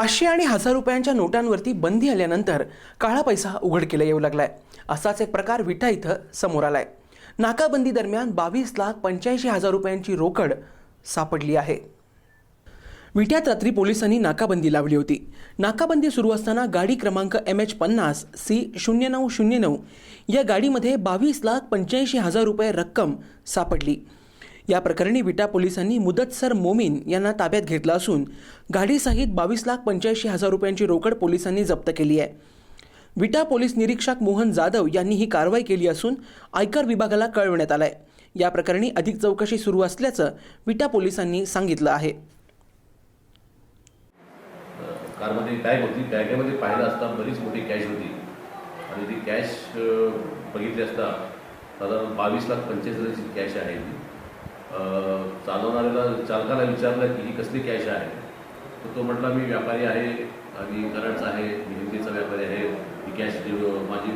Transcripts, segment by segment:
पाचशे आणि हजार रुपयांच्या नोटांवरती बंदी आल्यानंतर काळा पैसा उघडकीला येऊ लागलाय. असाच एक प्रकार विटा इथं समोर आलाय. नाकाबंदी दरम्यान बावीस लाख पंच्याऐंशी हजार रुपयांची रोकड सापडली आहे. विट्यात रात्री पोलिसांनी नाकाबंदी लावली होती. नाकाबंदी सुरू असताना गाडी क्रमांक एम एच पन्नास सी शून्य नऊ शून्य नऊ या गाडीमध्ये बावीस लाख पंच्याऐंशी हजार रुपये रक्कम सापडली. या प्रकरणी विटा पोलिसांनी मुदतसर मोमीन यांना ताब्यात घेतलं असून गाडीसहित बावीस लाख पंच्याऐंशी हजार रुपयांची रोकड पोलिसांनी जप्त केली आहे. विटा पोलीस निरीक्षक मोहन जाधव यांनी ही कारवाई केली असून आयकर विभागाला कळवण्यात आलाय. या प्रकरणी अधिक चौकशी सुरू असल्याचं विटा पोलिसांनी सांगितलं आहे. कारमध्ये बॅग होती बॅगेमध्ये पाहिलं असता बरीच मोठी कॅश होती. आणि ती कॅश बघितली असता साधारण बावीस लाख पंचवीस कॅश आहे ती. चालवणाऱ्याला चालकाला विचारलं की ही कसली कॅश आहे? तर तो म्हटला मी व्यापारी आहे आणि कराडचा आहे मी हिंदीचा व्यापारी आहे ही कॅश माझी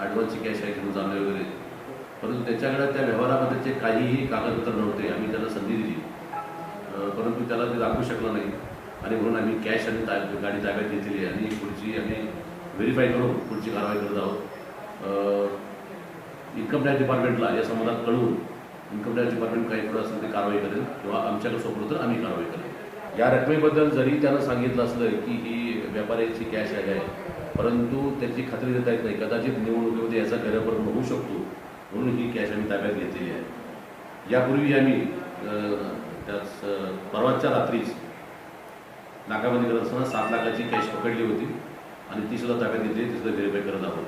ॲडव्हान्सची कॅश आहे घेऊन जाणं वगैरे. परंतु त्याच्याकडे त्या व्यवहारामध्ये जे काहीही कागदपत्र नव्हते आम्ही त्याला संधी दिली. परंतु त्याला ते दाखवू शकला नाही. आणि म्हणून आम्ही कॅश आणि ता गाडी ताब्यात घेतली आणि पुढची आम्ही व्हेरीफाय करून पुढची कारवाई करत आहोत. इन्कम टॅक्स डिपार्टमेंटला या संबंधात कळून इन्कम टॅक्स डिपार्टमेंट काही पुढे असेल ते कारवाई करेल किंवा आमच्याकडे सोपलं तर आम्ही कारवाई करेल. या रकमेबद्दल जरी त्यानं सांगितलं असलं की ही व्यापाऱ्याची कॅश आहे परंतु त्याची खात्री देता येत नाही. कदाचित निवडणुकीमध्ये याचा गैरवापर होऊ शकतो म्हणून ही कॅश आम्ही ताब्यात घेतलेली आहे. यापूर्वी आम्ही त्याच परवाच्या रात्रीच नाकाबंदी करत असताना सात लाखाची कॅश पकडली होती आणि ती सुद्धा ताब्यात घेतली ती सुद्धा व्हेरीफाय करत आहोत.